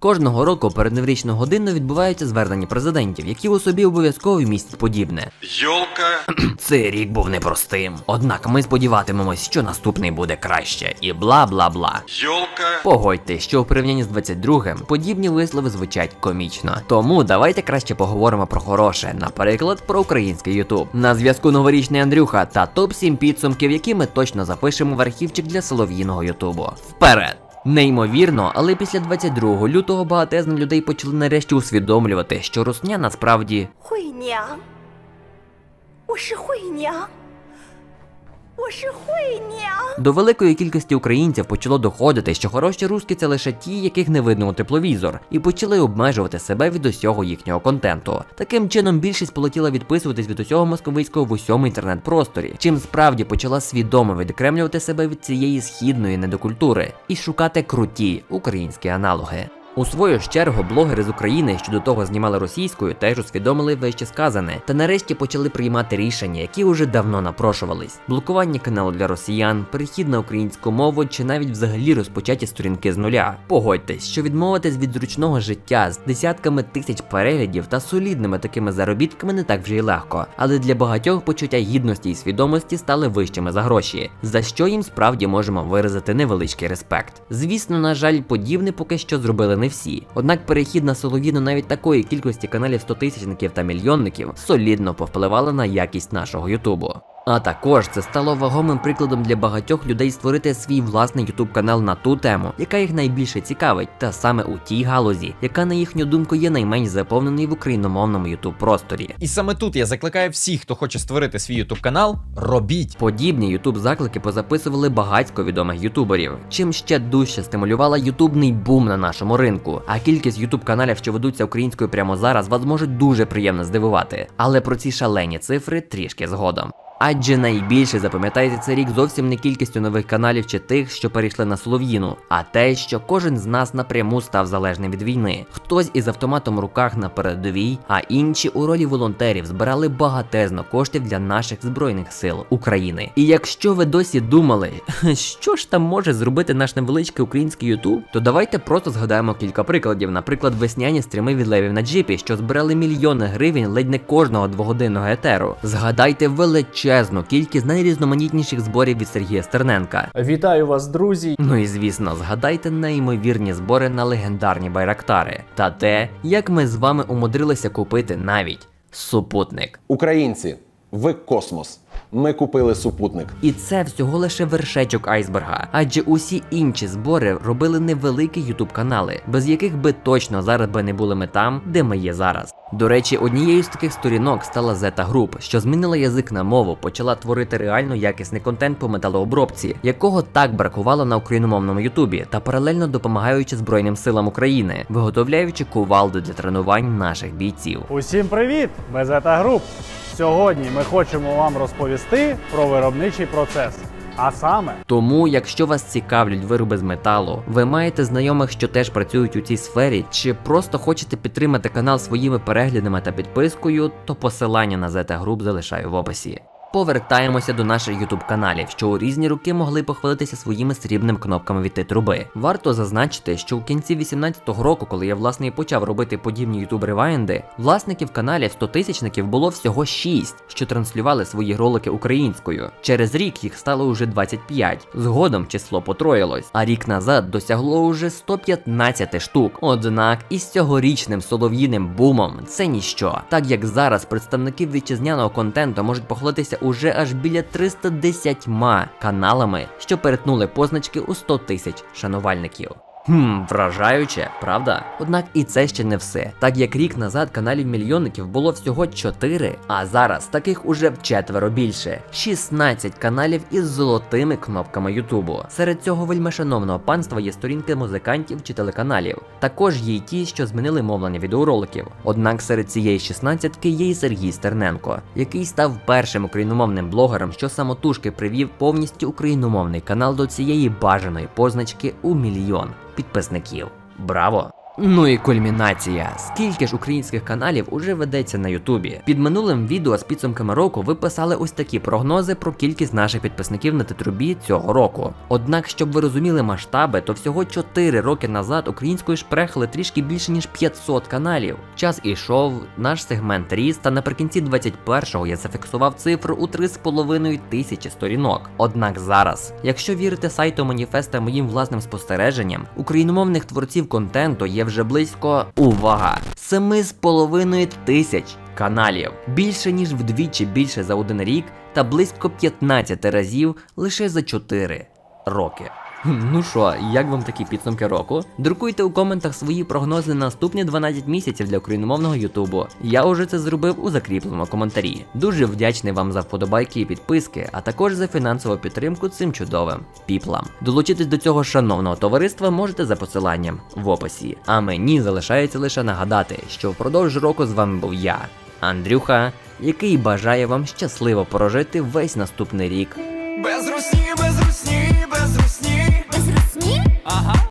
Кожного року перед новорічною годиною відбуваються звернення президентів, які у собі обов'язково містять подібне. Йолка, Цей рік був непростим. Однак ми сподіватимемось, що наступний буде краще, і бла бла бла. йолка, Погодьте, що у порівнянні з 22-м подібні вислови звучать комічно. Тому давайте краще поговоримо про хороше, наприклад, про український Ютуб. На зв'язку новорічний Андрюха та топ 7 підсумків, які ми точно запишемо в архівчик для солов'їного Ютубу. Вперед! Неймовірно, але після 22 лютого багатезно людей почали нарешті усвідомлювати, що русня насправді 惠娘，我是惠娘，我是惠娘。 До великої кількості українців почало доходити, що хороші руски це лише ті, яких не видно у тепловізор, і почали обмежувати себе від усього їхнього контенту. Таким чином, більшість полетіла відписуватись від усього московицького в усьому інтернет-просторі, чим справді почала свідомо відокремлювати себе від цієї східної недокультури і шукати круті українські аналоги. У свою чергу блогери з України, що до того знімали російською, теж усвідомили вище сказане, та нарешті почали приймати рішення, які уже давно напрошувались: блокування каналу для росіян, перехід на українську мову чи навіть взагалі розпочаті сторінки з нуля. Погодьтесь, що відмовитись від зручного життя з десятками тисяч переглядів та солідними такими заробітками не так вже й легко, але для багатьох почуття гідності і свідомості стали вищими за гроші, за що їм справді можемо виразити невеличкий респект. Звісно, на жаль, подібне поки що зробили всі. Однак перехід на солов'їну навіть такої кількості каналів 100-тисячників та мільйонників солідно повпливала на якість нашого Ютубу. А також це стало вагомим прикладом для багатьох людей створити свій власний ютуб канал на ту тему, яка їх найбільше цікавить, та саме у тій галузі, яка на їхню думку є найменш заповнений в україномовному ютуб просторі. І саме тут я закликаю всіх, хто хоче створити свій ютуб канал, робіть. Подібні ютуб заклики позаписували багатько відомих ютуберів, чим ще дужче стимулювала ютубний бум на нашому ринку. А кількість ютуб каналів, що ведуться українською прямо зараз, вас може дуже приємно здивувати. Але про ці шалені цифри трішки згодом. Адже найбільше запам'ятається цей рік зовсім не кількістю нових каналів чи тих, що перейшли на Солов'їну, а те, що кожен з нас напряму став залежним від війни. Хтось із автоматом в руках на передовій, а інші у ролі волонтерів збирали багатезно коштів для наших збройних сил України. І якщо ви досі думали, що ж там може зробити наш невеличкий український Ютуб, то давайте просто згадаємо кілька прикладів. Наприклад, весняні стріми від левів на джипі, що збирали мільйони гривень ледь не кожного двогодинного етеру. Згадайте величезну кількість найрізноманітніших зборів від Сергія Стерненка. Вітаю вас, друзі! Ну і звісно, згадайте неймовірні збори на легендарні байрактари та те, як ми з вами умудрилися купити навіть супутник. Українці, ви космос. Ми купили супутник. І це всього лише вершечок айсберга, адже усі інші збори робили невеликі ютуб канали, без яких би точно зараз би не були ми там, де ми є зараз. До речі, однією з таких сторінок стала Zeta Group, що змінила язик на мову, почала творити реально якісний контент по металообробці, якого так бракувало на україномовному Ютубі, та паралельно допомагаючи Збройним силам України, виготовляючи кувалди для тренувань наших бійців. Усім привіт! Ми Zeta Group. Сьогодні ми хочемо вам розповісти про виробничий процес. А саме, Тому, якщо вас цікавлять вироби з металу, ви маєте знайомих, що теж працюють у цій сфері, чи просто хочете підтримати канал своїми переглядами та підпискою, то посилання на Zeta Group залишаю в описі. Повертаємося до наших ютуб каналів, що у різні роки могли похвалитися своїми срібними кнопками від титруби. Варто зазначити, що у кінці 18-го року, коли я власне і почав робити подібні ютуб ревайнди, власників каналів 100-тисячників було всього 6, що транслювали свої ролики українською. Через рік їх стало уже 25. Згодом число потроїлось, а рік назад досягло уже 115 штук. Однак із цьогорічним солов'їним бумом це ніщо, так як зараз представники вітчизняного контенту можуть похвалитися уже аж біля 310 каналами, що перетнули позначки у 100 тисяч шанувальників. Хм, вражаюче, правда? Однак і це ще не все. Так як рік назад каналів мільйонників було всього 4, а зараз таких уже вчетверо більше 16 каналів із золотими кнопками Ютубу. Серед цього вельмишановного панства є сторінки музикантів чи телеканалів. Також є й ті, що змінили мовлення відеороликів. Однак серед цієї 16 є і Сергій Стерненко, який став першим україномовним блогером, що самотужки привів повністю україномовний канал до цієї бажаної позначки у мільйон підписників. Браво! Ну і кульмінація. Скільки ж українських каналів уже ведеться на Ютубі? Під минулим відео з підсумками року ви писали ось такі прогнози про кількість наших підписників на Тетрубі цього року. Однак, щоб ви розуміли масштаби, то всього 4 роки назад українською шпрехали трішки більше ніж 500 каналів. Час ішов, наш сегмент ріс, та наприкінці 21-го я зафіксував цифру у 3,5 тисячі сторінок. Однак зараз, якщо вірити сайту Маніфеста моїм власним спостереженням, україномовних творців контенту є вже близько увага 7,5 тисяч каналів, більше ніж вдвічі більше за один рік та близько 15 разів лише за 4 роки. Ну що, як вам такі підсумки року? Друкуйте у коментах свої прогнози на наступні 12 місяців для україномовного Ютубу. Я уже це зробив у закріпленому коментарі. Дуже вдячний вам за вподобайки і підписки, а також за фінансову підтримку цим чудовим піплам. Долучитись до цього шановного товариства можете за посиланням в описі. А мені залишається лише нагадати, що впродовж року з вами був я, Андрюха, який бажає вам щасливо прожити весь наступний рік Без